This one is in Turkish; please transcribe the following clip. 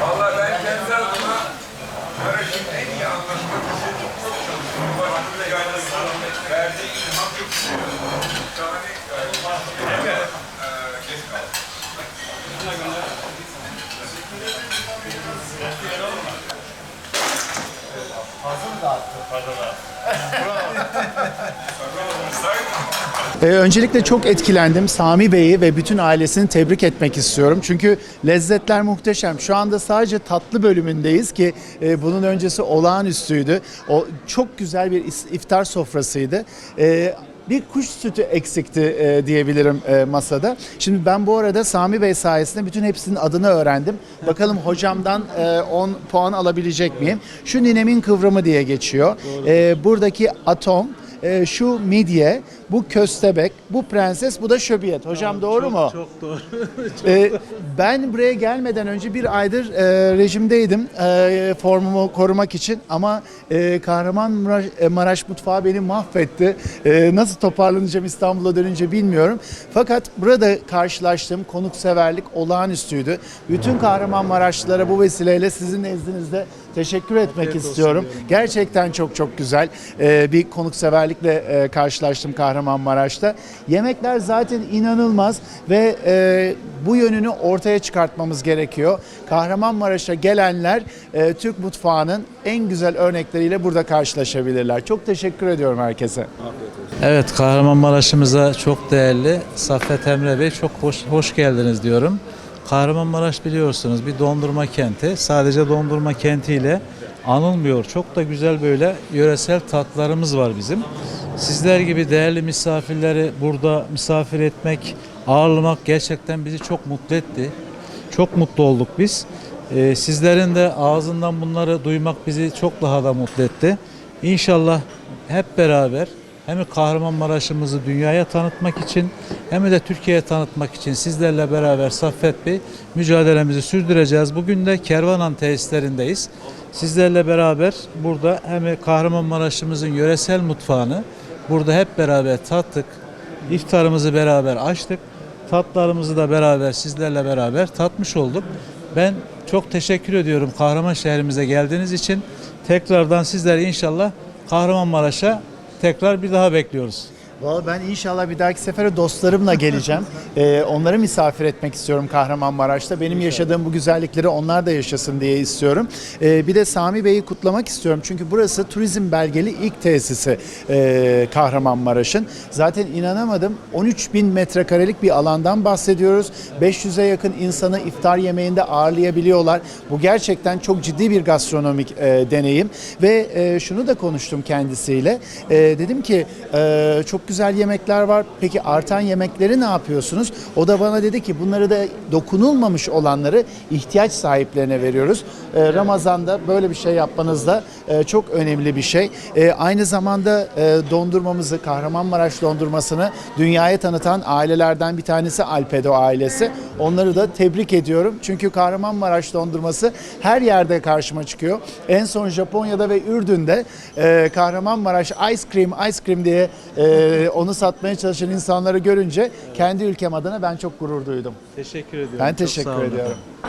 Vallahi ben kendi adıma Maraş'ın en iyi anlatmak için Cumhurbaşkanı ve yardımcısının verdiği ilham çok şahane. Evet. Ee, öncelikle çok etkilendim. Sami Bey'i ve bütün ailesini tebrik etmek istiyorum. Çünkü lezzetler muhteşem. Şu anda sadece tatlı bölümündeyiz ki e, bunun öncesi olağanüstüydü. O çok güzel bir iftar sofrasıydı. E, bir kuş sütü eksikti e, diyebilirim e, masada. Şimdi ben bu arada Sami Bey sayesinde bütün hepsinin adını öğrendim. Bakalım hocamdan e, 10 puan alabilecek miyim? Şu ninemin kıvrımı diye geçiyor. E, buradaki atom, e, şu midye, bu köstebek, bu prenses, bu da şöbiyet. Hocam doğru mu? Çok doğru. Ee, ben buraya gelmeden önce bir aydır e, rejimdeydim e, formumu korumak için ama e, Kahramanmaraş e, Maraş mutfağı beni mahvetti. E, nasıl toparlanacağım İstanbul'a dönünce bilmiyorum. Fakat burada karşılaştığım konukseverlik olağanüstüydü. Bütün Kahramanmaraşlılara bu vesileyle sizin nezdinizde teşekkür etmek olsun istiyorum. Gerçekten çok çok güzel e, bir konukseverlikle e, karşılaştım Kahramanmaraş'ta. Yemekler zaten inanılmaz ve e, bu yönünü ortaya çıkartmamız gerekiyor. Kahramanmaraş'a gelenler e, Türk mutfağının en güzel örnekleriyle burada karşılaşabilirler. Çok teşekkür ediyorum herkese. Evet Kahramanmaraş'ımıza çok değerli Saffet Emre Bey çok hoş, hoş geldiniz diyorum. Kahramanmaraş biliyorsunuz bir dondurma kenti. Sadece dondurma kentiyle anılmıyor. Çok da güzel böyle yöresel tatlarımız var bizim. Sizler gibi değerli misafirleri burada misafir etmek, ağırlamak gerçekten bizi çok mutlu etti. Çok mutlu olduk biz. Ee, sizlerin de ağzından bunları duymak bizi çok daha da mutlu etti. İnşallah hep beraber hem Kahramanmaraş'ımızı dünyaya tanıtmak için hem de Türkiye'ye tanıtmak için sizlerle beraber Saffet Bey mücadelemizi sürdüreceğiz. Bugün de Kervanan tesislerindeyiz. Sizlerle beraber burada hem Kahramanmaraş'ımızın yöresel mutfağını burada hep beraber tattık. İftarımızı beraber açtık. Tatlarımızı da beraber sizlerle beraber tatmış olduk. Ben çok teşekkür ediyorum Kahraman şehrimize geldiğiniz için. Tekrardan sizleri inşallah Kahramanmaraş'a tekrar bir daha bekliyoruz. Vallahi ben inşallah bir dahaki sefere dostlarımla geleceğim. Ee, onları misafir etmek istiyorum Kahramanmaraş'ta. Benim yaşadığım bu güzellikleri onlar da yaşasın diye istiyorum. Ee, bir de Sami Bey'i kutlamak istiyorum. Çünkü burası turizm belgeli ilk tesisi e, Kahramanmaraş'ın. Zaten inanamadım. 13 bin metrekarelik bir alandan bahsediyoruz. 500'e yakın insanı iftar yemeğinde ağırlayabiliyorlar. Bu gerçekten çok ciddi bir gastronomik e, deneyim. Ve e, şunu da konuştum kendisiyle. E, dedim ki e, çok güzel yemekler var. Peki artan yemekleri ne yapıyorsunuz? O da bana dedi ki bunları da dokunulmamış olanları ihtiyaç sahiplerine veriyoruz. E, Ramazan'da böyle bir şey yapmanız da e, çok önemli bir şey. E, aynı zamanda e, dondurmamızı, Kahramanmaraş dondurmasını dünyaya tanıtan ailelerden bir tanesi Alpedo ailesi. Onları da tebrik ediyorum. Çünkü Kahramanmaraş dondurması her yerde karşıma çıkıyor. En son Japonya'da ve Ürdün'de e, Kahramanmaraş Ice Cream, Ice Cream diye e, onu satmaya çalışan insanları görünce kendi ülkem adına ben çok gurur duydum. Teşekkür ediyorum. Ben teşekkür ediyorum.